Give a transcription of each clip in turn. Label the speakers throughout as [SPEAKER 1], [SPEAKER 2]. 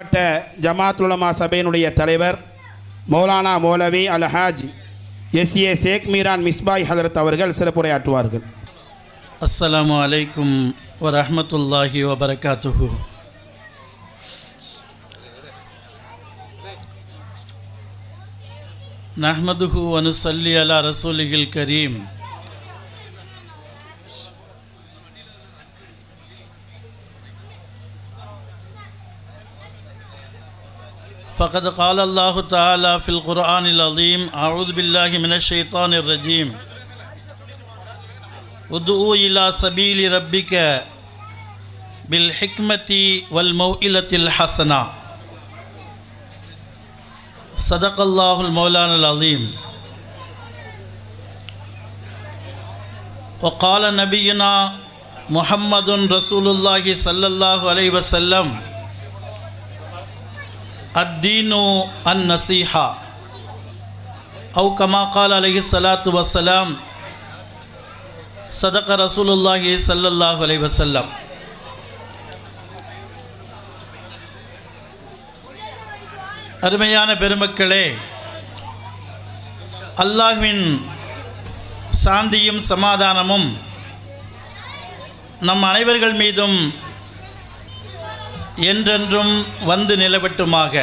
[SPEAKER 1] மாவட்ட ஜமாத்துலமா சபையினுடைய தலைவர் மௌலானா மௌலவி அல்ஹாஜ் எஸ் ஏ ஷேக் மீரான் மிஸ்பாய் ஹதரத் அவர்கள் சிறப்புரையாற்றுவார்கள்.
[SPEAKER 2] அஸ்லாம் அலைக்கும் வரமத்துல்லாஹி வபரகாத்துஹு. நஹமதுஹு அனுசல்லி அலா ரசூலிகில் கரீம். فقد قال الله تعالى في القرآن العظيم أعوذ بالله من الشيطان الرجيم. ادعو إلى سبيل ربك بالحكمة والموئلة الحسنة. صدق الله المولانا العظيم. وقال نبينا محمد رسول الله صلى الله عليه وسلم அத்தீனு அன் நசீஹா அவு கமா கால் அலஹி சலாத்து வசலாம் சதக ரசூலுல்லாஹி சல்லல்லாஹு அலை வசல்லாம் அருமையான பெருமக்களே அல்லாஹ்வின் சாந்தியும் சமாதானமும் நம் அனைவர்கள் மீதும் என்றென்றும் வந்து நிலவட்டுமாக.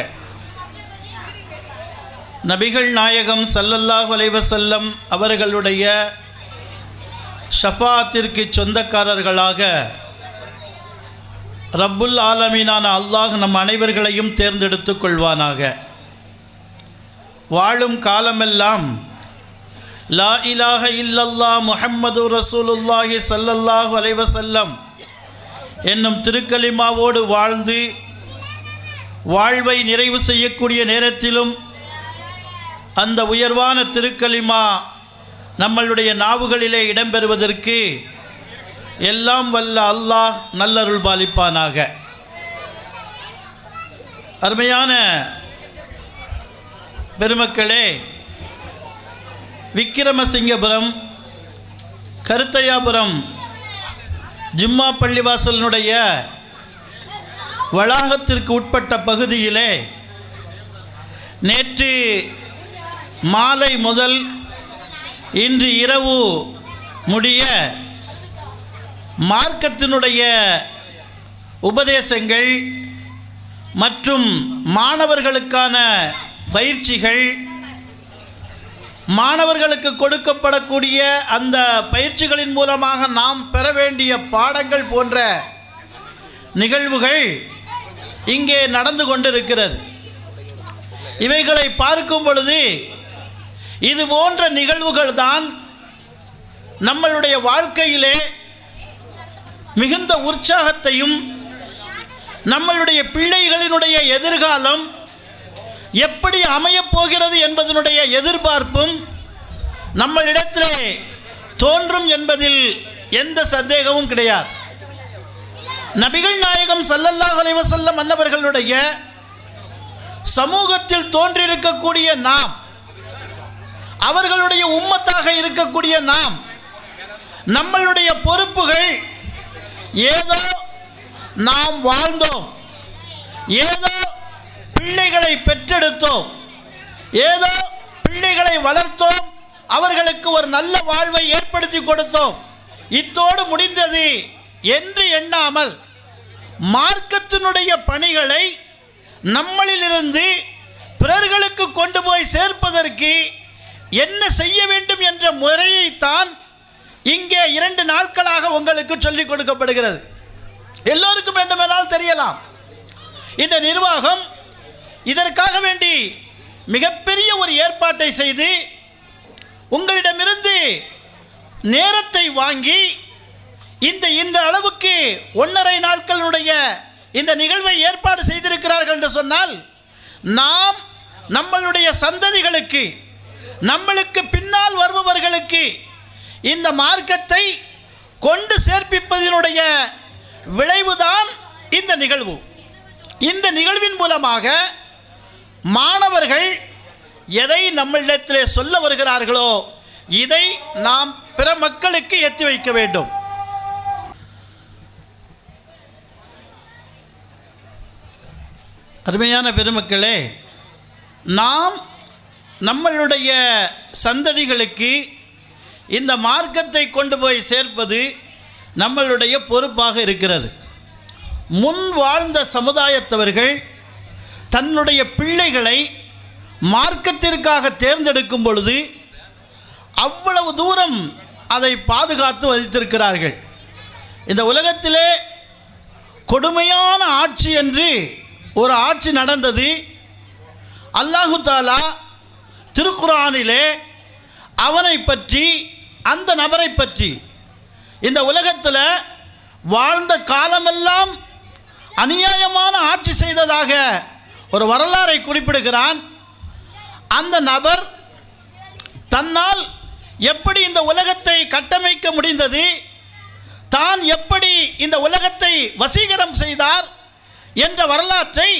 [SPEAKER 2] நபிகள் நாயகம் சல்லல்லாஹ் அலைஹி அவர்களுடைய ஷஃபாத்திற்கு சொந்தக்காரர்களாக ரப்புல் ஆலமீனான அல்லாஹ் நம் அனைவர்களையும் தேர்ந்தெடுத்துக் கொள்வானாக. வாழும் காலமெல்லாம் லா இலாஹ இல்லல்லா முஹம்மது ரசூலுல்லாஹி சல்லல்லாஹு அலைவசல்லம் என்னும் திருக்கலிமாவோடு வாழ்ந்து வாழ்வை நிறைவு செய்யக்கூடிய நேரத்திலும் அந்த உயர்வான திருக்கலிமா நம்மளுடைய நாவுகளிலே இடம்பெறுவதற்கு எல்லாம் வல்ல அல்லாஹ் நல்லருள் பாலிப்பானாக. அருமையான பெருமக்களே விக்கிரமசிங்கபுரம் கருத்தையாபுரம் ஜிம்மா பள்ளிவாசலினுடைய வளாகத்திற்கு உட்பட்ட பகுதியிலே நேற்று மாலை முதல் இன்று இரவு முடிய மார்க்கத்தினுடைய உபதேசங்கள் மற்றும் மாணவர்களுக்கான பயிற்சிகள் மாணவர்களுக்கு கொடுக்கப்படக்கூடிய அந்த பயிற்சிகளின் மூலமாக நாம் பெற வேண்டிய பாடங்கள் போன்ற நிகழ்வுகள் இங்கே நடந்து கொண்டிருக்கிறது. இவைகளை பார்க்கும் பொழுது இது போன்ற நிகழ்வுகள் தான் நம்மளுடைய வாழ்க்கையிலே மிகுந்த உற்சாகத்தையும் நம்மளுடைய பிள்ளைகளினுடைய எதிர்காலம் எப்படி அமையப் போகிறது என்பதனுடைய எதிர்பார்ப்பும் நம்மளிடத்திலே தோன்றும் என்பதில் எந்த சந்தேகமும் கிடையாது. நபிகள் நாயகம் சல்லல்லாஹ் அலைவசல்லம் மன்னவர்களுடைய சமூகத்தில் தோன்றியிருக்கக்கூடிய நாம் அவர்களுடைய உம்மத்தாக இருக்கக்கூடிய நாம் நம்மளுடைய பொறுப்புகள் ஏதோ நாம் வாழ்ந்தோம் ஏதோ பிள்ளைகளை பெற்றெடுத்தோம். ஏதோ பிள்ளைகளை வளர்த்தோம். அவர்களுக்கு ஒரு நல்ல வாழ்வை ஏற்படுத்தி கொடுத்தோம். இத்தோடு முடிந்தது என்று எண்ணாமல் மார்க்கத்தினுடைய பணிகளை நம்மளிலிருந்து பிறர்களுக்கு கொண்டு போய் சேர்ப்பதற்கு என்ன செய்ய வேண்டும் என்ற முறையைத்தான் இங்கே இரண்டு நாட்களாக உங்களுக்கு சொல்லிக் கொடுக்கப்படுகிறது. எல்லோருக்கும் வேண்டுமென்றால் தெரியலாம். இந்த நிர்வாகம் இதற்காக வேண்டி மிகப்பெரிய ஒரு ஏற்பாட்டை செய்து உங்களிடமிருந்து நேரத்தை வாங்கி இந்த இந்த அளவுக்கு ஒன்றரை நாட்களுடைய இந்த நிகழ்வை ஏற்பாடு செய்திருக்கிறார்கள் என்று சொன்னால் நாம் நம்மளுடைய சந்ததிகளுக்கு நம்மளுக்கு பின்னால் வருபவர்களுக்கு இந்த மார்க்கத்தை கொண்டு சேர்ப்பிப்பதனுடைய விளைவுதான் இந்த நிகழ்வு. இந்த நிகழ்வின் மூலமாக மாணவர்கள் எதை நம்மளிடத்திலே சொல்ல வருகிறார்களோ இதை நாம் பிற மக்களுக்கு எத்தி வைக்க வேண்டும். அருமையான பெருமக்களே நாம் நம்மளுடைய சந்ததிகளுக்கு இந்த மார்க்கத்தை கொண்டு போய் சேர்ப்பது நம்மளுடைய பொறுப்பாக இருக்கிறது. முன் வாழ்ந்த சமுதாயத்தவர்கள் தன்னுடைய பிள்ளைகளை மார்க்கத்திற்காக தேர்ந்தெடுக்கும் பொழுது அவ்வளவு தூரம் அதை பாதுகாத்து வைத்திருக்கிறார்கள் இந்த உலகத்திலே கொடுமையான ஆட்சி என்று ஒரு ஆட்சி நடந்தது. அல்லாஹு தாலா திருக்குரானிலே அவனை பற்றி அந்த நபரை பற்றி இந்த உலகத்தில் வாழ்ந்த காலமெல்லாம் அநியாயமான ஆட்சி செய்ததாக ஒரு வரலாறை குறிப்பிடுகிறான். அந்த நபர் தன்னால் எப்படி இந்த உலகத்தை கட்டமைக்க முடிந்தது? தான் எப்படி இந்த உலகத்தை வசீகரம் செய்தார்? என்ற வரலாற்றை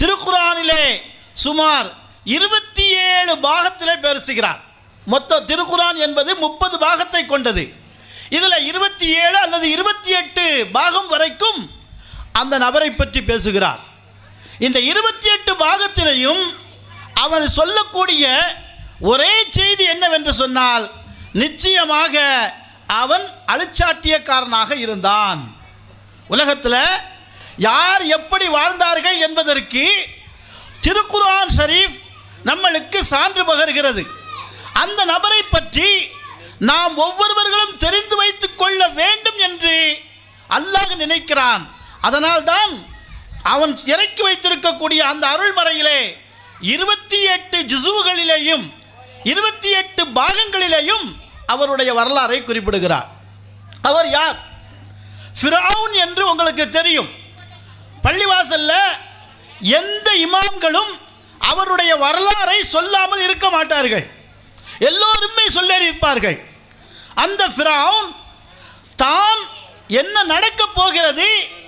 [SPEAKER 2] திருக்குறானிலே சுமார் இருபத்தி ஏழு பாகத்திலே பேசுகிறார். மொத்த திருக்குரான் என்பது முப்பது பாகத்தை கொண்டது. இதில் இருபத்தி ஏழு அல்லது இருபத்தி எட்டு பாகம் வரைக்கும் அந்த நபரை பற்றி பேசுகிறார். இந்த இருபத்தி எட்டு பாகத்திலையும் அவன் சொல்லக்கூடிய ஒரே செய்தி என்னவென்று சொன்னால் நிச்சயமாக அவன் அழிச்சாட்டியக்காரனாக இருந்தான். உலகத்தில் யார் எப்படி வாழ்ந்தார்கள் என்பதற்கு திருக்குர்ஆன் ஷரீஃப் நம்மளுக்கு சான்று பகர்கிறது. அந்த நபரை பற்றி நாம் ஒவ்வொருவர்களும் தெரிந்து வைத்துக் கொள்ள வேண்டும் என்று அல்லாஹ் நினைக்கிறான். அதனால்தான் அவன் இறக்கி வைத்திருக்கக்கூடிய அந்த அருள்மறையிலே இருபத்தி எட்டு ஜிசுவுகளிலேயும் இருபத்தி எட்டு பாகங்களிலேயும் அவருடைய வரலாறை குறிப்பிடுகிறார். அவர் யார்? ஃபிரவுன் என்று உங்களுக்கு தெரியும். பள்ளிவாசல்ல எந்த இமாம்களும் அவருடைய வரலாறை சொல்லாமல் இருக்க மாட்டார்கள். எல்லோருமே சொல்லியிருப்பார்கள். அந்த ஃபிரவுன் தான் என்ன நடக்கப் போகிறது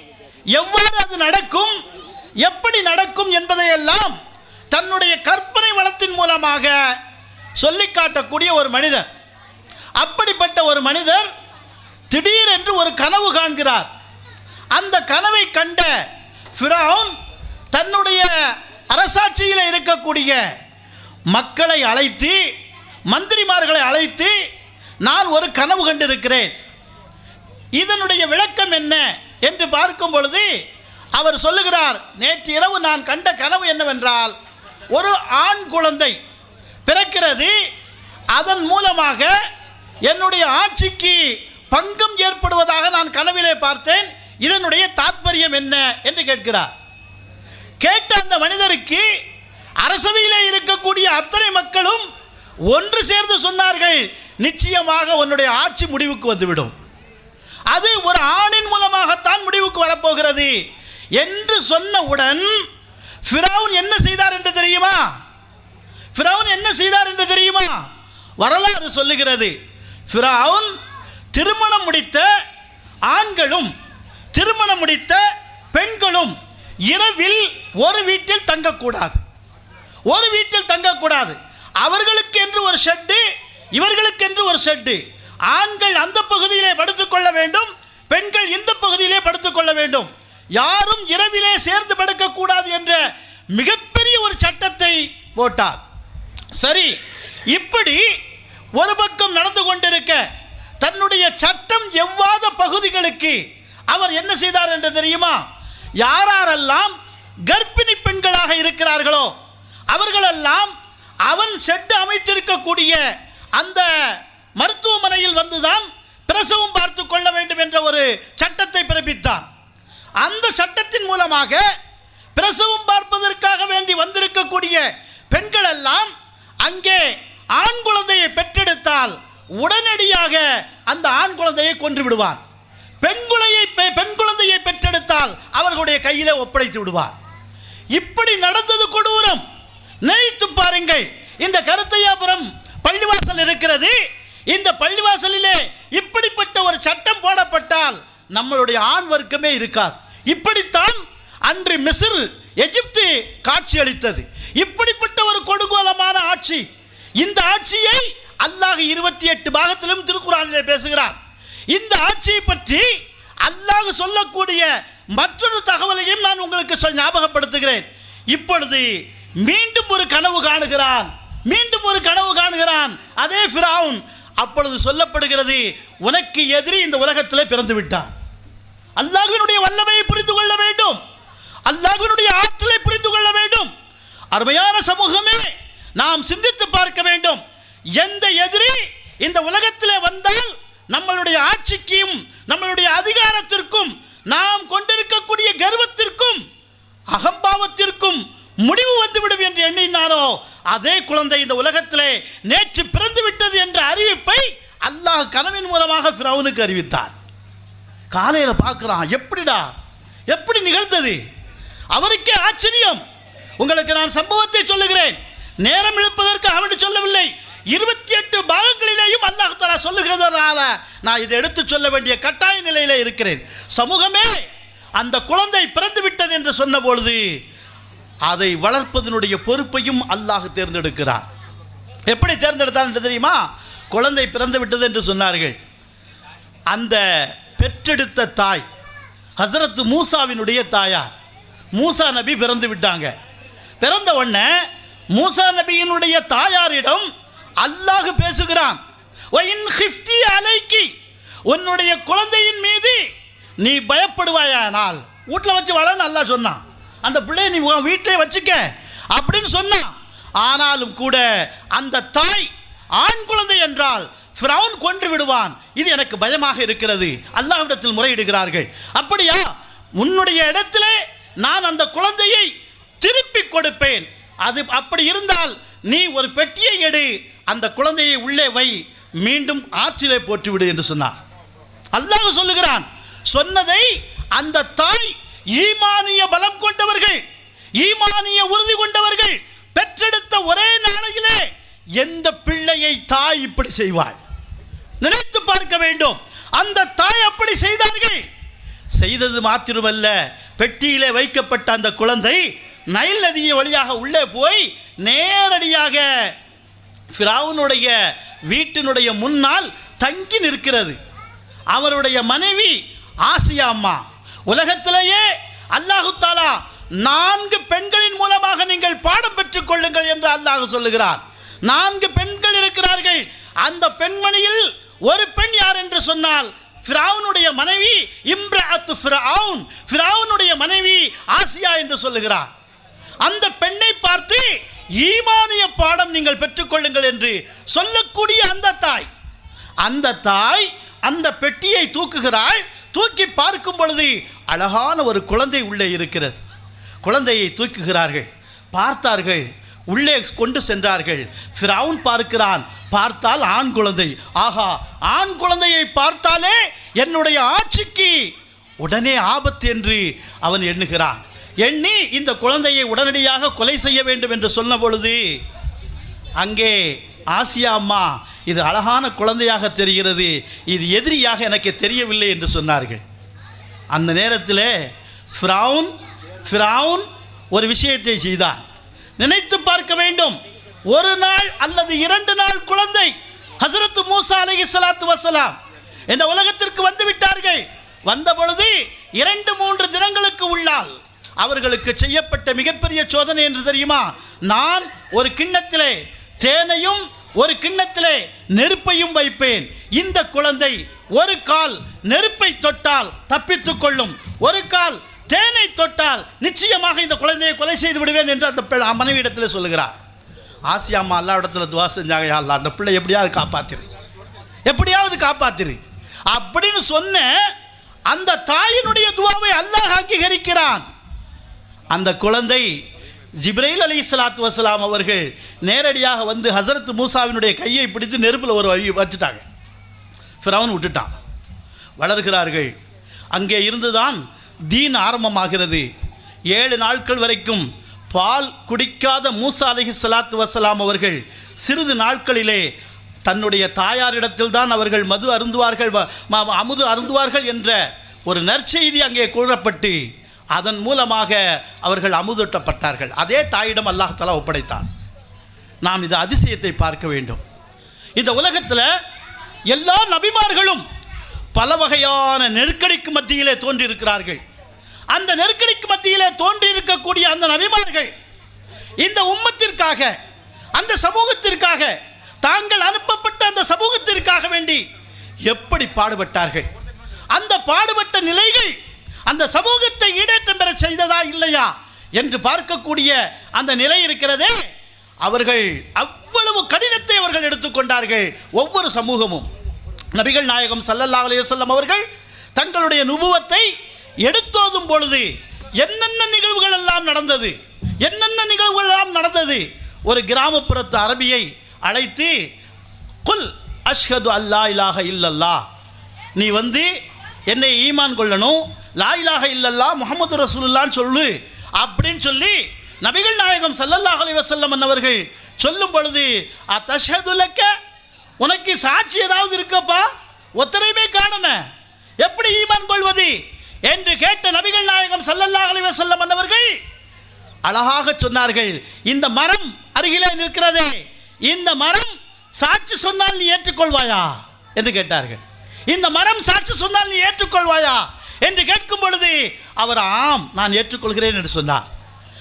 [SPEAKER 2] எவ்வாறு அது நடக்கும்? எப்படி நடக்கும் என்பதையெல்லாம் தன்னுடைய கற்பனை வளத்தின் மூலமாக சொல்லி காட்டக்கூடிய ஒரு மனிதர். அப்படிப்பட்ட ஒரு மனிதர் திடீரென்று ஒரு கனவு காண்கிறார். அந்த கனவை கண்ட ஃபிரவுன் தன்னுடைய அரசாட்சியில் இருக்கக்கூடிய மக்களை அழைத்து மந்திரிமார்களை அழைத்து நான் ஒரு கனவு கண்டிருக்கிறேன். இதனுடைய விளக்கம் என்ன? என்று பார்க்கும் பொழுது அவர் சொல்லுகிறார் நேற்று இரவு நான் கண்ட கனவு என்னவென்றால் ஒரு ஆண் குழந்தை பிறக்கிறது. அதன் மூலமாக என்னுடைய ஆட்சிக்கு பங்கம் ஏற்படுவதாக நான் கனவிலே பார்த்தேன். இதனுடைய தாத்பரியம் என்ன? என்று கேட்கிறார். கேட்ட அந்த மனிதருக்கு அரசவையிலே இருக்கக்கூடிய அத்தனை மக்களும் ஒன்று சேர்ந்து சொன்னார்கள் நிச்சயமாக உன்னுடைய ஆட்சி முடிவுக்கு வந்துவிடும். அது ஒரு ஆணின் மூலமாகத்தான் முடிவுக்கு வரப்போகிறது. என்று சொன்னவுடன் ஃபிரௌன் என்ன செய்தார் என்று தெரியுமா? ஃபிரௌன் என்ன செய்தார் என்று தெரியுமா? வரலாறு சொல்லுகிறது. ஃபிரௌன் திருமணம் முடித்த ஆண்களும் திருமணம் முடித்த பெண்களும் இரவில் ஒரு வீட்டில் தங்கக்கூடாது. ஒரு வீட்டில் தங்கக்கூடாது. அவர்களுக்கு என்று ஒரு ஷெட்டு இவர்களுக்கு என்று ஒரு ஷெட்டு. ஆண்கள் அந்த பகுதியிலே படுத்துக்கொள்ள வேண்டும் பெண்கள் இந்த பகுதியிலே படுத்துக்கொள்ள வேண்டும். யாரும் இரவிலே சேர்ந்து படுக்கக்கூடாது என்ற மிகப்பெரிய ஒரு சட்டத்தை போட்டார். சரி இப்படி ஒரு பக்கம் நடந்து கொண்டிருக்க தன்னுடைய சட்டம் எவ்வாத பகுதிகளுக்கு அவர் என்ன செய்தார் என்று தெரியுமா? யாரெல்லாம் கர்ப்பிணி பெண்களாக இருக்கிறார்களோ அவர்களெல்லாம் அவன் செட்டு அமைத்திருக்கக்கூடிய அந்த மருத்துவமனையில் வந்துதான் பிரசவம் பார்த்து கொள்ள வேண்டும் என்ற ஒரு சட்டத்தை பிறப்பித்தான். அந்த சட்டத்தின் மூலமாக பிரசவம் பார்ப்பதற்காக வேண்டி வந்திருக்கக்கூடிய பெண்கள் எல்லாம் அங்கே ஆண் குழந்தையை பெற்றெடுத்தால் உடனடியாக அந்த ஆண் குழந்தையை கொன்று விடுவான் பெண் குழந்தையை பெ- பெண் குழந்தையை பெற்றெடுத்தால் அவர்களுடைய கையில ஒப்படைத்து விடுவார். இப்படி நடந்தது கொடூரம். நினைத்து பாருங்கள். இந்த கருத்தையாபுரம் இந்த பள்ளிவாசலிலே இப்படிப்பட்ட ஒரு சட்டம் போடப்பட்டால் நம்மளுடைய ஆண் வர்க்கமே இருக்காது. இப்படித்தான் அன்று மிஸ்ர் எஜிப்து காட்சி அளித்தது இப்படிப்பட்ட ஒரு கொடுங்கோலமான ஆட்சி. இந்த ஆட்சியை அல்லாஹ் இருபத்தி எட்டு பாகத்திலும் திருக்குறானிலே பேசுகிறார் இந்த ஆட்சியை பற்றி அல்லாஹ் சொல்லக்கூடிய மற்றொரு தகவலையும் நான் உங்களுக்கு சொல் ஞாபகப்படுத்துகிறேன். இப்பொழுது மீண்டும் ஒரு கனவு காணுகிறான். மீண்டும் ஒரு கனவு காணுகிறான். அதே ஃபிரவுன் அப்பொழுது சொல்லப்படுகிறது உனக்கு எதிரி இந்த உலகத்தில் பிறந்து விட்டான். அல்லாஹினுடைய வல்லமையை புரிந்து கொள்ள வேண்டும். அல்லாஹினுடைய ஆற்றலை புரிந்து கொள்ள வேண்டும். அருமையான சமூகமே நாம் சிந்தித்து பார்க்க வேண்டும். எந்த எதிரி இந்த உலகத்திலே வந்தால் நம்மளுடைய ஆட்சிக்கும் நம்மளுடைய அதிகாரத்திற்கும் நாம் கொண்டிருக்கக்கூடிய கர்வத்திற்கும் அகம்பாவத்திற்கும் முடிவு வந்துவிடும் என்று எண்ணினாரோ அதே குழந்தை இந்த உலகத்திலே நேற்று பிறந்து விட்டது என்று அல்லாஹ் கனவின் மூலமாக ஃபிரௌனுக்கு அறிவித்தார் காலையில் பார்க்குறான் எப்படிடா? எப்படி நிகழ்ந்தது? அவருக்கே ஆச்சரியம். உங்களுக்கு நான் சம்பவத்தை சொல்லுகிறேன். நேரம் இழுப்பதற்கு அவன் சொல்லவில்லை. இருபத்தி எட்டு பாகங்களிலேயும் அல்லாஹ் தலா சொல்லுகிறதுனால நான் இதை எடுத்து சொல்ல வேண்டிய கட்டாய நிலையிலே இருக்கிறேன். சமூகமே அந்த குழந்தை பிறந்து விட்டது என்று சொன்ன பொழுது அதை வளர்ப்பதனுடைய பொறுப்பையும் அல்லாஹ் தேர்ந்தெடுக்கிறார் எப்படி தேர்ந்தெடுத்தான் என்று தெரியுமா? குழந்தை பிறந்து விட்டது என்று சொன்னார்கள். அந்த பெற்றெடுத்த தாய் ஹசரத் மூசாவினுடைய தாயார் மூசா நபி பிறந்து விட்டாங்க. பிறந்த உடனே மூசா நபியினுடைய தாயாரிடம் அல்லாஹ் பேசுகிறான். "வஇன் அலைக்கி உன்னுடைய குழந்தையின் மீது நீ பயப்படுவாயானால் வீட்டில் வச்சு வள நல்லா சொன்னான். அந்த பிள்ளையை நீ உன் வீட்டிலே வச்சுக்க. அப்படின்னு சொன்னான். ஆனாலும் கூட அந்த தாய் ஆண் குழந்தை என்றால் ஃபிரௌன் கொன்று விடுவான். இது எனக்கு பயமாக இருக்கிறது. அல்லாஹ்விடத்தில் முறையிடுகிறார்கள். அப்படியா? உன்னுடைய இடத்திலே நான் அந்த குழந்தையை திருப்பி கொடுப்பேன். அது அப்படி இருந்தால் நீ ஒரு பெட்டியை எடு. அந்த குழந்தையை உள்ளே வை. மீண்டும் ஆற்றிலே போட்டுவிடு என்று சொன்னார். அல்லாஹ் சொல்லுகிறான் சொன்னதை அந்த தாய் ஈமானிய பலம் கொண்டவர்கள் ஈமானிய உறுதி கொண்டவர்கள் பெற்றெடுத்த ஒரே நாளையிலே எந்த பிள்ளையை தாய் இப்படி செய்வாள்? நினைத்து பார்க்க வேண்டும். அந்த தாய் அப்படி செய்தார்கள். செய்தது மாத்திரமல்ல பெட்டியிலே வைக்கப்பட்ட அந்த குழந்தை நைல் நதியை வழியாக உள்ளே போய் நேரடியாக ஃபிராவுனுடைய வீட்டினுடைய முன்னால் தங்கி நிற்கிறது. அவருடைய மனைவி ஆசியா அம்மா. உலகத்திலேயே அல்லாஹு தாலா நான்கு பெண்களின் மூலமாக நீங்கள் பாடம் பெற்றுக் கொள்ளுங்கள் என்று அல்லாஹ் சொல்லுகிறார் நான்கு பெண்கள் இருக்கிறார்கள். அந்த பெண்மணியில் ஒரு பெண் யார் என்று சொன்னால் ஃபிரௌனுடைய மனைவி இம்ரஅத்து ஃபிரௌன். ஃபிரௌனுடைய மனைவி ஆசியா என்று சொல்லுகிறார். அந்த பெண்ணை பார்த்து ஈமானிய பாடம் நீங்கள் பெற்றுக்கொள்ளுங்கள் என்று சொல்லக்கூடிய அந்த தாய் அந்த தாய் அந்த பெட்டியை தூக்குகிறாள். தூக்கி பார்க்கும் பொழுது அழகான ஒரு குழந்தை உள்ளே இருக்கிறது. குழந்தையை தூக்குகிறார்கள். பார்த்தார்கள் உள்ளே கொண்டு சென்றார்கள். ஃபிரவுன் பார்க்கிறான் பார்த்தால் ஆண் குழந்தை. ஆஹா ஆண் குழந்தையை பார்த்தாலே என்னுடைய ஆட்சிக்கு உடனே ஆபத்து என்று அவன் எண்ணுகிறான். எண்ணி இந்த குழந்தையை உடனடியாக கொலை செய்ய வேண்டும் என்று சொன்ன பொழுது அங்கே ஆசியா அம்மா இது அழகான குழந்தையாக தெரிகிறது. இது எதிரியாக எனக்கு தெரியவில்லை என்று சொன்னார்கள். அந்த நேரத்தில் ஃப்ரவுன் ஃப்ரவுன் ஒரு விஷயத்தை செய்தான். நினைத்து பார்க்க வேண்டும். ஒரு நாள் அல்லது இரண்டு நாள் குழந்தை ஹசரத் மூசா அலகி சலாத்து வசலாம் இந்த உலகத்திற்கு வந்து விட்டார்கள். வந்த பொழுது இரண்டு மூன்று தினங்களுக்கு உள்ளால் அவர்களுக்கு செய்யப்பட்ட மிகப்பெரிய சோதனை என்று தெரியுமா? நான் ஒரு கிண்ணத்திலே தேனையும் ஒரு கிண்ணத்திலே நெருப்பையும் வைப்பேன். இந்த குழந்தை ஒரு கால் நெருப்பை தொட்டால் தப்பித்துக் கொள்ளும். ஒரு கால் தேனை தொட்டால் நிச்சயமாக இந்த குழந்தையை கொலை செய்து விடுவேன் என்று அந்த மனைவி மனைவியிடத்தில் சொல்லுகிறார். ஆசியா அம்மா அல்லா இடத்துல துவா செஞ்சாங்க யா அந்த பிள்ளை எப்படியாவது காப்பாத்திரு. எப்படியாவது காப்பாத்திரு. அப்படின்னு சொன்ன அந்த தாயினுடைய துவாவை அல்லாஹ் அங்கீகரிக்கிறான். அந்த குழந்தை ஜிப்ரைல் அலி சலாத்து வசலாம் அவர்கள் நேரடியாக வந்து ஹசரத் மூசாவினுடைய கையை பிடித்து நெருப்பில் ஒரு வழி வச்சுட்டாங்க. ஃபிரௌன் விட்டுட்டான். வளர்கிறார்கள். அங்கே இருந்துதான் தீன் ஆரம்பமாகிறது. ஏழு நாட்கள் வரைக்கும் பால் குடிக்காத மூசா அலஹி சலாத்து வசலாம் அவர்கள் சிறிது நாட்களிலே தன்னுடைய தாயாரிடத்தில் தான் அவர்கள் மது அருந்துவார்கள் வ- அமுது அருந்துவார்கள் என்ற ஒரு நற்செய்தி அங்கே கூறப்பட்டு அதன் மூலமாக அவர்கள் அமுதூட்டப்பட்டார்கள். அதே தாயிடம் அல்லாஹ் ஒப்படைத்தான். நாம் இந்த அதிசயத்தை பார்க்க வேண்டும். இந்த உலகத்தில் எல்லா நபிமார்களும் பல வகையான நெருக்கடிக்கு மத்தியிலே தோன்றியிருக்கிறார்கள். அந்த நெருக்கடிக்கு மத்தியிலே தோன்றி இருக்கக்கூடிய அந்த நபிமார்கள் இந்த உம்மத்திற்காக அந்த சமூகத்திற்காக தாங்கள் அனுப்பப்பட்ட அந்த சமூகத்திற்காக வேண்டி எப்படி பாடுபட்டார்கள்? அந்த பாடுபட்ட நிலைகள் அந்த சமூகத்தை ஈடேற்றம் பெற செய்ததா இல்லையா என்று பார்க்கக்கூடிய அந்த நிலை இருக்கிறதே. அவர்கள் அவ்வளவு கடினத்தை அவர்கள் எடுத்துக்கொண்டார்கள் ஒவ்வொரு சமூகமும். நபிகள் நாயகம் சல்லல்லா அலைஹி அவர்கள் தங்களுடைய நுபுவத்தை எடுத்தோதும் பொழுது என்னென்ன நிகழ்வுகள் எல்லாம் நடந்தது? என்னென்ன நிகழ்வுகள் எல்லாம் நடந்தது? ஒரு கிராமப்புறத்து அரபியை அழைத்து குல் அஷ்ஹது அல்லா இலாக இல்லல்லா நீ வந்து என்னை ஈமான் கொள்ளணும். லா இலாக இல்லல்லா முகமது ரசூலுல்லான்னு சொல்லு. அப்படின்னு சொல்லி நபிகள் நாயகம் சல்லல்லாஹ் அலைஹி வஸல்லம் அவர்கள் சொல்லும் பொழுது அத்தஷதுலக்க உனக்கு சாட்சி ஏதாவது இருக்கப்பா? ஒத்தரையுமே காணுமே எப்படி ஈமான் கொள்வது? என்று கேட்ட நபிகள் நாயகம் சல்லல்லா அலைஹி வஸல்லம் அவர்கள் அழகாக சொன்னார்கள் இந்த மரம் அருகிலே நிற்கிறதே இந்த மரம் சாட்சி சொன்னால் நீ ஏற்றுக்கொள்வாயா? என்று கேட்டார்கள். இந்த மரம் சாட்சி சொன்னால் நீ ஏற்றுக்கொள்வாயா? என்று கேட்கும் பொழுது அவர் ஆம் நான் ஏற்றுக்கொள்கிறேன் என்று சொன்னார்.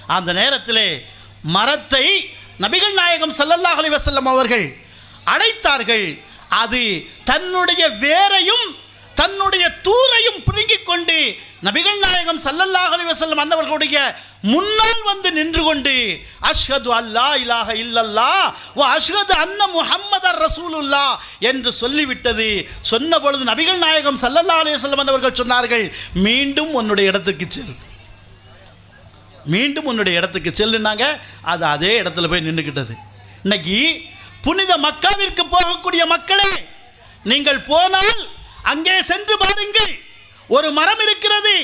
[SPEAKER 2] அந்த நேரத்தில் மரத்தை நபிகள் நாயகம் ஸல்லல்லாஹு அலி வசல்லம் அவர்கள் அழைத்தார்கள் அது தன்னுடைய வேரையும் தன்னுடைய தூரையும் பிடுங்கிக் கொண்டு நபிகள் நாயகம் சல்லல்லாஹ் அலைஹி வஸல்லம் முன்னால் வந்து நின்று கொண்டு அஷ்ஹது அல்லா இலாக இல்லல்லா ஓ அஷ்ஹது அன்ன முஹம்மதர் ரசூலுல்லா என்று சொல்லிவிட்டது. சொன்ன பொழுது நபிகள் நாயகம் சல்லல்லா அலைஹி வஸல்லம் சொன்னார்கள் மீண்டும் உன்னுடைய இடத்துக்கு செல். மீண்டும் உன்னுடைய இடத்துக்கு செல்லுனாங்க அது அதே இடத்துல போய் நின்றுக்கிட்டது இன்னைக்கு புனித மக்காவிற்கு போகக்கூடிய மக்களே நீங்கள் போனால் அங்கே சென்று பாருங்கள். ஒரு மரம் இருக்கிறது.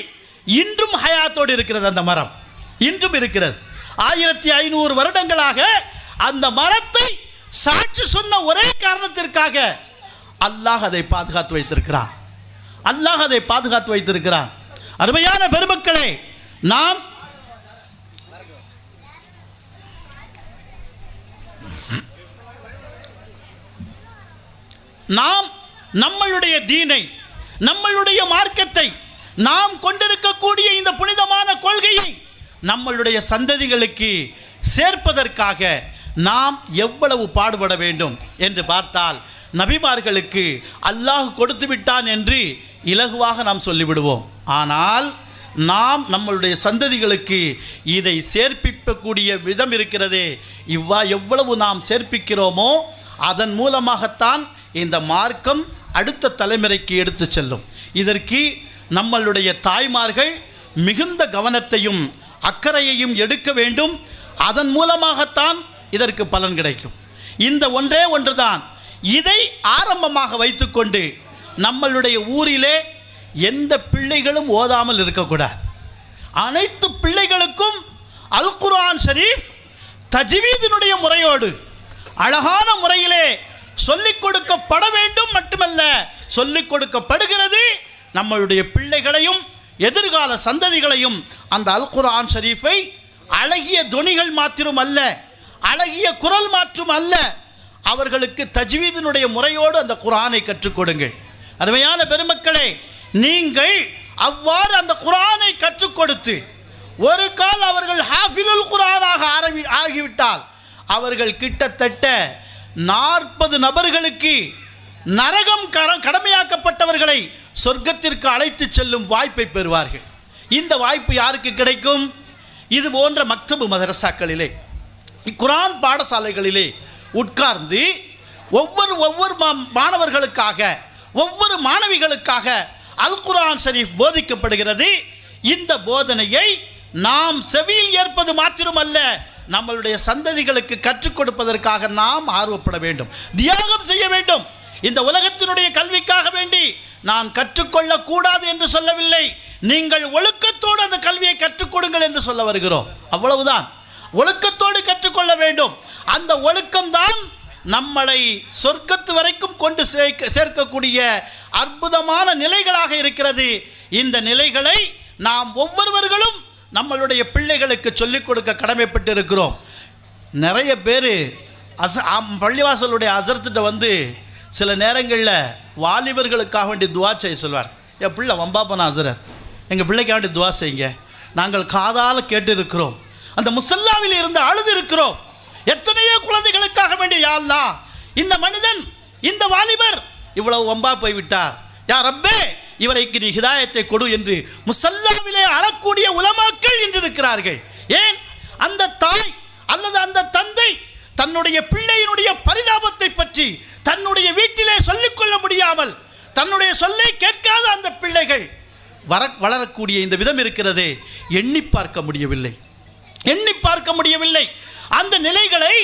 [SPEAKER 2] இன்றும் ஹயாத்தோடு இருக்கிறது அந்த மரம். இன்றும் இருக்கிறது. ஆயிரத்தி ஐநூறு வருடங்களாக அந்த மரத்தை சாட்சி சொன்ன ஒரே காரணத்திற்காக அல்லாஹ் அதை பாதுகாத்து வைத்திருக்கிறான். அல்லாஹ் அதை பாதுகாத்து வைத்திருக்கிறான். அருமையான பெருமக்களே நாம் நாம் நம்மளுடைய தீனை நம்மளுடைய மார்க்கத்தை நாம் கொண்டிருக்கக்கூடிய இந்த புனிதமான கொள்கையை நம்மளுடைய சந்ததிகளுக்கு சேர்ப்பதற்காக நாம் எவ்வளவு பாடுபட வேண்டும் என்று பார்த்தால் நபிமார்களுக்கு அல்லாஹ் கொடுத்து விட்டான் என்று இலகுவாக நாம் சொல்லிவிடுவோம். ஆனால் நாம் நம்மளுடைய சந்ததிகளுக்கு இதை சேர்ப்பிக்கக்கூடிய விதம் இருக்கிறதே இவ்வா எவ்வளவு நாம் சேர்ப்பிக்கிறோமோ அதன் மூலமாகத்தான் இந்த மார்க்கம் அடுத்த தலைமுறைக்கு எடுத்து செல்லும். இதற்கு நம்மளுடைய தாய்மார்கள் மிகுந்த கவனத்தையும் அக்கறையையும் எடுக்க வேண்டும். அதன் மூலமாகத்தான் இதற்கு பலன் கிடைக்கும். இந்த ஒன்றே ஒன்றுதான். இதை ஆரம்பமாக வைத்துக்கொண்டு நம்மளுடைய ஊரிலே எந்த பிள்ளைகளும் ஓதாமல் இருக்கக்கூடாது. அனைத்து பிள்ளைகளுக்கும் அல் குர்ஆன் ஷரீஃப் தஜ்வீதினுடைய முறையோடு அழகான முறையிலே சொல்லிக் கொடுக்கப்பட வேண்டும் சொல்லிக் கொடுக்கப்படுகிறது. நம்மளுடைய பிள்ளைகளையும் எதிர்கால சந்ததிகளையும் அந்த அல் குரான் ஷரீஃபை அழகிய துணிகள் மாத்திரம் அல்ல அழகிய குரல் மாற்றும் அல்ல. அவர்களுக்கு தஜ்வீதனுடைய முறையோடு அந்த குரானை கற்றுக் கொடுங்கள். அருமையான பெருமக்களே நீங்கள் அவ்வாறு அந்த குரானை கற்றுக் கொடுத்து ஒரு கால் அவர்கள் ஹாஃபிலுல் குரானாக ஆரம்பி ஆகிவிட்டால் அவர்கள் கிட்டத்தட்ட நாற்பது நபர்களுக்கு நரகம் கடமையாக்கப்பட்டவர்களை சொர்க்கத்திற்கு அழைத்து செல்லும் வாய்ப்பை பெறுவார்கள். இந்த வாய்ப்பு யாருக்கு கிடைக்கும்? இது போன்ற மக்தபு மதரசாக்களிலே குரான் பாடசாலைகளிலே உட்கார்ந்து ஒவ்வொரு ஒவ்வொரு மா- மாணவர்களுக்காக ஒவ்வொரு மாணவிகளுக்காக அல் குரான் ஷரீஃப் போதிக்கப்படுகிறது. இந்த போதனையை நாம் செவியில் ஏற்பது மாத்திரமல்ல நம்மளுடைய சந்ததிகளுக்கு கற்றுக் கொடுப்பதற்காக நாம் ஆர்வப்பட வேண்டும். தியாகம் செய்ய வேண்டும். இந்த உலகத்தினுடைய கல்விக்காக வேண்டி நான் கற்றுக்கொள்ளக்கூடாது என்று சொல்லவில்லை. நீங்கள் ஒழுக்கத்தோடு அந்த கல்வியை கற்றுக் கொடுங்கள் என்று சொல்ல வருகிறோம். அவ்வளவுதான். ஒழுக்கத்தோடு கற்றுக்கொள்ள வேண்டும். அந்த ஒழுக்கம்தான் நம்மளை சொர்க்கத்து வரைக்கும் கொண்டு சேர்க்க சேர்க்கக்கூடிய அற்புதமான நிலைகளாக இருக்கிறது. இந்த நிலைகளை நாம் ஒவ்வொருவர்களும் நம்மளுடைய பிள்ளைகளுக்கு சொல்லிக் கொடுக்க கடமைப்பட்டு இருக்கிறோம் நிறைய பேர் அச பள்ளிவாசலுடைய அசர்த்திட்ட வந்து சில நேரங்களில் வாலிபர்களுக்காக வேண்டி துவா செய்ய சொல்வார். என் பிள்ளை வம்பாப்பன் ஆசிரர் எங்கள் பிள்ளைக்காண்டி துவா செய்யுங்க. நாங்கள் காதால் கேட்டு இருக்கிறோம் அந்த முசல்லாவில் இருந்து அழுது இருக்கிறோம் எத்தனையோ குழந்தைகளுக்காக வேண்டிய யாழ்லா இந்த மனிதன் இந்த வாலிபர் இவ்வளவு வம்பா போய்விட்டார். யா ரப்பே இவரைக்கு நீ ஹிதாயத்தை கொடு என்று முசல்லாவிலே அழக்கூடிய உலமாக்கள் என்று இருக்கிறார்கள் ஏன்? அந்த தாய் அல்லது அந்த தந்தை தன்னுடைய பிள்ளையினுடைய பரிதாபத்தை பற்றி தன்னுடைய வீட்டிலே சொல்லிக்கொள்ள முடியாமல் தன்னுடைய சொல்லை கேட்காத அந்த பிள்ளைகள் வர வளரக்கூடிய இந்த விதம் இருக்கிறதே எண்ணி பார்க்க முடியவில்லை. எண்ணி பார்க்க முடியவில்லை. அந்த நிலைகளை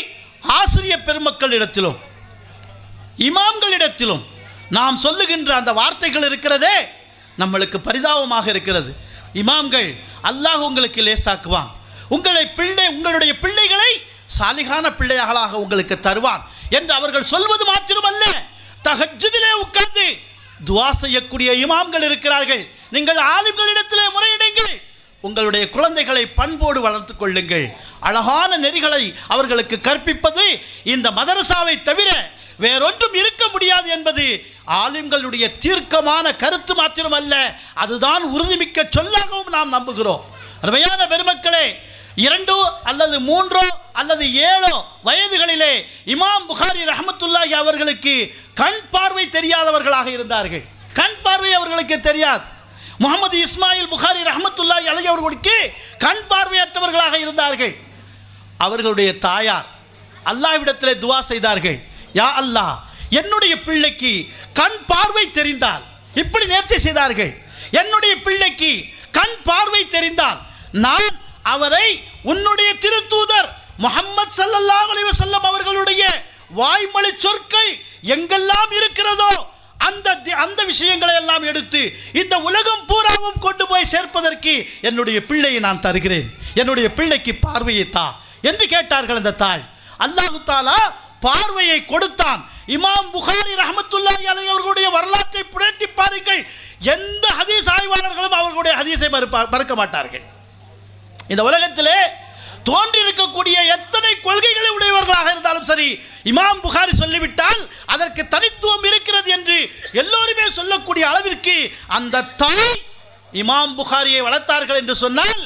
[SPEAKER 2] ஆசிரிய பெருமக்களிடத்திலும் இமாம்களிடத்திலும் நாம் சொல்லுகின்ற அந்த வார்த்தைகள் இருக்கிறதே நம்மளுக்கு பரிதாபமாக இருக்கிறது. இமாம்கள் அல்லாஹ் உங்களுக்கு லேசாக்குவான். உங்களை பிள்ளை உங்களுடைய பிள்ளைகளை சாலிகான பிள்ளைகளாக உங்களுக்கு தருவான் என்று அவர்கள் சொல்வது மாத்திரமல்ல. தகஜதிலே உட்கார்ந்து துவா செய்யக்கூடிய இமாம்கள் இருக்கிறார்கள். நீங்கள் ஆளுங்களிடத்திலே முறையிடுங்கள். உங்களுடைய குழந்தைகளை பண்போடு வளர்த்து கொள்ளுங்கள். அழகான நெறிகளை அவர்களுக்கு கற்பிப்பது இந்த மதரசாவை தவிர வேறொன்றும் இருக்க முடியாது என்பது ஆலிம்களுடைய தீர்க்கமான கருத்து மாத்திரமல்ல. அதுதான் உறுதிமிக்க சொல்லாகவும் நாம் நம்புகிறோம். அருமையான பெருமக்களே இரண்டோ அல்லது மூன்றோ அல்லது ஏழோ வயதுகளிலே இமாம் புகாரி ரஹமத்துல்லாஹி அவர்களுக்கு கண் பார்வை தெரியாதவர்களாக இருந்தார்கள். கண் பார்வை அவர்களுக்கு தெரியாது. முகமது இஸ்மாயில் புகாரி ரஹமத்துல்லாஹி அலி அவர்களுக்கு கண் பார்வையற்றவர்களாக இருந்தார்கள். அவர்களுடைய தாயார் அல்லாஹ்விடத்திலே துவா செய்தார்கள். யா அல்லாஹ் என்னுடைய பிள்ளைக்கு கண் பார்வை தெரிந்தால் இப்படி நேர்ச்சி செய்தார்கள். என்னுடைய பிள்ளைக்கு கண் பார்வை தெரிந்தால் நான் அவரை உன்னுடைய திருத்தூதர் முகம்மது சல்லல்லாஹ் அலைஹி வஸல்லம் அவர்களுடைய வாய்மொழி சொற்கள் எங்கெல்லாம் இருக்கிறதோ அந்த தி- அந்த விஷயங்களை எல்லாம் எடுத்து இந்த உலகம் பூராவும் கொண்டு போய் சேர்ப்பதற்கு என்னுடைய பிள்ளையை நான் தருகிறேன். என்னுடைய பிள்ளைக்கு பார்வையை தா என்று கேட்டார்கள் அந்த தாய். அல்லாஹு தாலா பார்வையை கொடுத்தான். இமாம் புகாரி ரஹமத்துல்லாஹி அலை அவர்களுடைய வரலாற்றை புரட்டி பாருங்கள். எந்த ஹதீஸ் ஆய்வாளர்களும் அவர்களுடைய ஹதீஸை மறுப்பா- மறுக்க மாட்டார்கள். இந்த உலகத்திலே தோன்றியிருக்கக்கூடிய எத்தனை கொள்கைகளை உடையவர்களாக இருந்தாலும் சரி இமாம் புகாரி சொல்லிவிட்டால் அதற்கு தனித்துவம் இருக்கிறது என்று எல்லோருமே சொல்லக்கூடிய அளவிற்கு அந்த தாய் இமாம் புகாரியை வளர்த்தார்கள் என்று சொன்னால்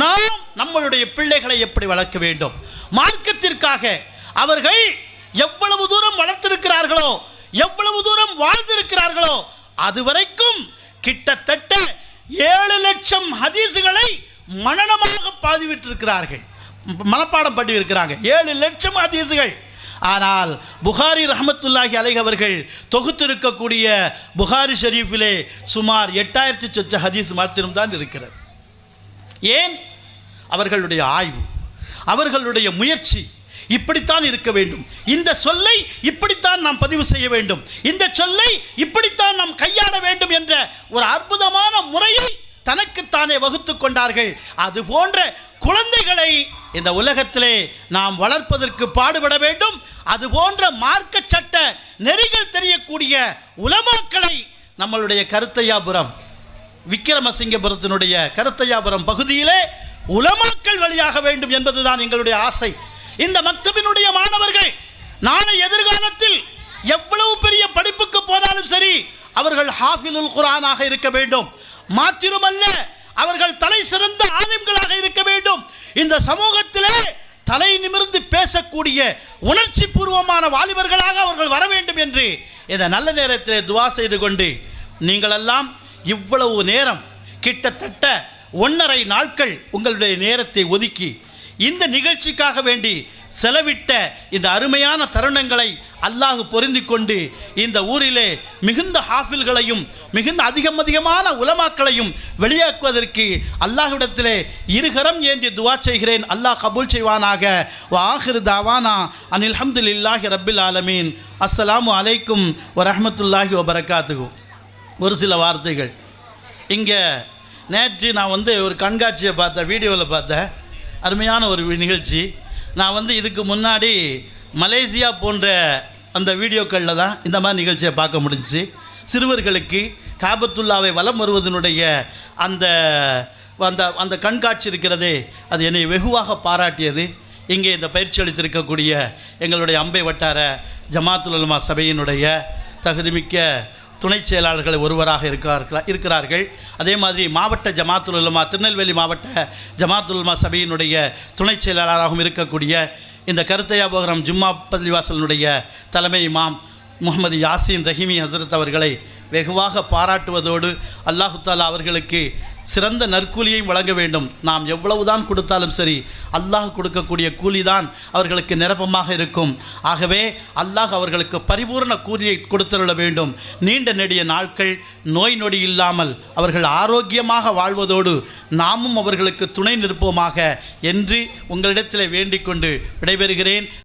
[SPEAKER 2] நாம் நம்மளுடைய பிள்ளைகளை எப்படி வளர்க்க வேண்டும்? மார்க்கத்திற்காக அவர்கள் எவ்வளவு தூரம் வளர்த்திருக்கிறார்களோ எவ்வளவு தூரம் வாழ்ந்திருக்கிறார்களோ அதுவரைக்கும் கிட்டத்தட்ட ஏழு லட்சம் ஹதீசுகளை மனநமாக பாதிவிட்டிருக்கிறார்கள். மனப்பாடம் பண்ணியிருக்கிறாங்க. ஏழு லட்சம் ஹதீஸுகள் ஆனால் புகாரி ரஹமத்துல்லாஹி அலை அவர்கள் தொகுத்திருக்கக்கூடிய புகாரி ஷரீஃபிலே சுமார் எட்டாயிரத்தி சொச்ச ஹதீஸ் மாத்திரம் தான் இருக்கிறது. ஏன்? அவர்களுடைய ஆய்வு அவர்களுடைய முயற்சி இப்படித்தான் இருக்க வேண்டும். இந்த சொல்லை இப்படித்தான் நாம் பதிவு செய்ய வேண்டும். இந்த சொல்லை இப்படித்தான் நாம் கையாள வேண்டும் என்ற ஒரு அற்புதமான தனக்குத்தானே வகுத்து கொண்டார்கள். அது போன்ற குழந்தைகளை இந்த உலகத்திலே நாம் வளர்ப்பதற்கு பாடுபட வேண்டும். அது போன்ற மார்க்க சட்ட நெறிகள் தெரியக்கூடிய உலமாக்களை நம்மளுடைய கருத்தையாபுரம் விக்கிரமசிங்கபுரத்தினுடைய கருத்தையாபுரம் பகுதியிலே உலமாக்கள் வழியாக வேண்டும் என்பதுதான் எங்களுடைய ஆசை. இந்த மக்தபினுடைய மாணவர்கள் நாளை எதிர்காலத்தில் எவ்வளவு பெரிய படிப்புக்கு போனாலும் சரி அவர்கள் ஹாஃபிலுல் குரானாக இருக்க வேண்டும். மாத்திரமல்ல அவர்கள் தலை சிறந்த ஆலிம்களாக இருக்க வேண்டும். இந்த சமூகத்திலே தலை நிமிர்ந்து பேசக்கூடிய உணர்ச்சி பூர்வமான வாலிபர்களாக அவர்கள் வர வேண்டும் என்று இந்த நல்ல நேரத்தில் துவா செய்து கொண்டு நீங்களெல்லாம் இவ்வளவு நேரம் கிட்டத்தட்ட ஒன்றரை நாட்கள் உங்களுடைய நேரத்தை ஒதுக்கி இந்த நிகழ்ச்சிக்காக வேண்டி செலவிட்ட இந்த அருமையான தருணங்களை அல்லாஹ் பொருந்தி கொண்டு இந்த ஊரிலே மிகுந்த ஹாஃபில்களையும் மிகுந்த அதிகம் அதிகமான உலமாக்களையும் வெளியாக்குவதற்கு அல்லாஹ்விடத்திலே இருகரம் ஏந்தி துவா செய்கிறேன். அல்லாஹ் கபூல் செய்வானாக. ஆஹிர் தாவானா அனில் ஹம்துலில்லாஹி ரப்பில் ஆலமீன். அஸ்ஸலாமு அலைக்கும் வரஹ்மத்துல்லாஹி வபரகாத்துகு ஒரு சில வார்த்தைகள். இங்கே நேற்று நான் வந்து ஒரு கண்காட்சியை பார்த்தேன் வீடியோவில் பார்த்தேன். அருமையான ஒரு நிகழ்ச்சி. நான் வந்து இதுக்கு முன்னாடி மலேசியா போன்ற அந்த வீடியோக்களில் தான் இந்த மாதிரி நிகழ்ச்சியை பார்க்க முடிஞ்சுச்சு. சிறுவர்களுக்கு காபத்துல்லாவை வலம் வருவதனுடைய அந்த அந்த அந்த கண்காட்சி இருக்கிறதே அது என்னை வெகுவாக பாராட்டியது. இங்கே இந்த பயிற்சி அளித்திருக்கக்கூடிய எங்களுடைய அம்பை வட்டார ஜமாத்துலமா சபையினுடைய தகுதிமிக்க துணை செயலாளர்கள் ஒருவராக இருக்கிறார்கள் இருக்கிறார்கள். அதே மாதிரி மாவட்ட ஜமாத்துல் உலமா திருநெல்வேலி மாவட்ட ஜமாத்துல் உலமா சபையினுடைய துணை செயலாளராகவும் இருக்கக்கூடிய இந்த கருத்தையாபோகரம் ஜும்மா பள்ளிவாசலினுடைய தலைமை இமாம் முகமது யாசின் ரஹீமி ஹசரத் அவர்களை வெகுவாக பாராட்டுவதோடு அல்லாஹு தாலா அவர்களுக்கு சிறந்த நற்கூலியையும் வழங்க வேண்டும். நாம் எவ்வளவுதான் கொடுத்தாலும் சரி அல்லாஹ் கொடுக்கக்கூடிய கூலி தான் அவர்களுக்கு நிரப்பமாக இருக்கும். ஆகவே அல்லாஹ் அவர்களுக்கு பரிபூரண கூலியை கொடுத்துள்ள வேண்டும். நீண்ட நெடிய நாட்கள் நோய் நொடி இல்லாமல் அவர்கள் ஆரோக்கியமாக வாழ்வதோடு நாமும் அவர்களுக்கு துணை நிற்போமாக என்று உங்களிடத்தில் வேண்டிக் கொண்டு விடைபெறுகிறேன்.